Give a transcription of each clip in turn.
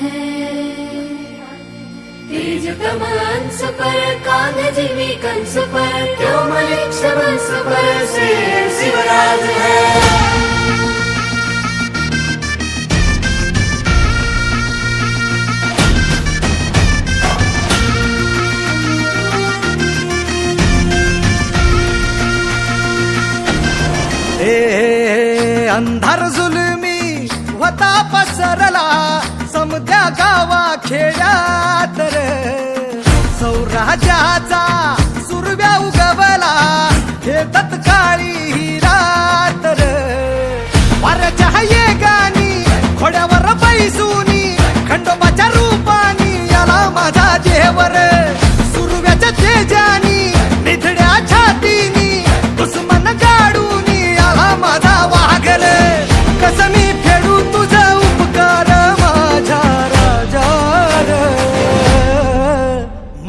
है तेज कमांस पर क्यों से शिवराज है अंधार जुलमी पता पसरला. समद्या गावा खेड्यात सौराज्याचा सुरव्या उगवला. हे तत्काळी ही रात रे. वाऱ्याच्या येगानी घोड्यावर बैसूनी खंडोबाच्या रूपानी याला माझा देवर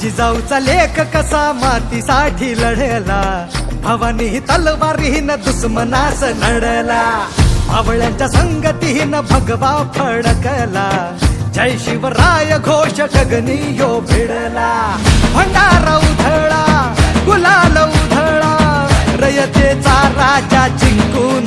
जिजाऊचा लेख कसा मातीसाठी लढला? भवानी तलवारीन दुश्मनास लढला भावळ्यांच्या संगतीन भगवा फडकला. जय शिवराय घोष गगनी यो भिडला. भंडारा उधळा गुलाल उधळा. रयतेचा राजा जिंकून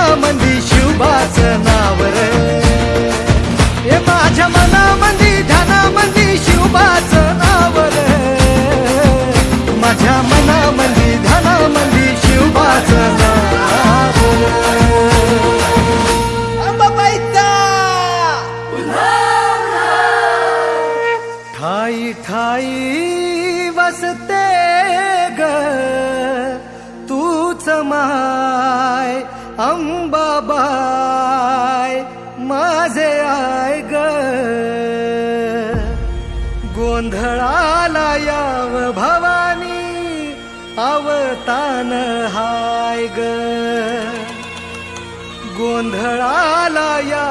ठाई ग. तूच माय अंबाबाय माझे आय ग. गोंधळाला याव भवानी अवतान हाय ग. गोंधळाला या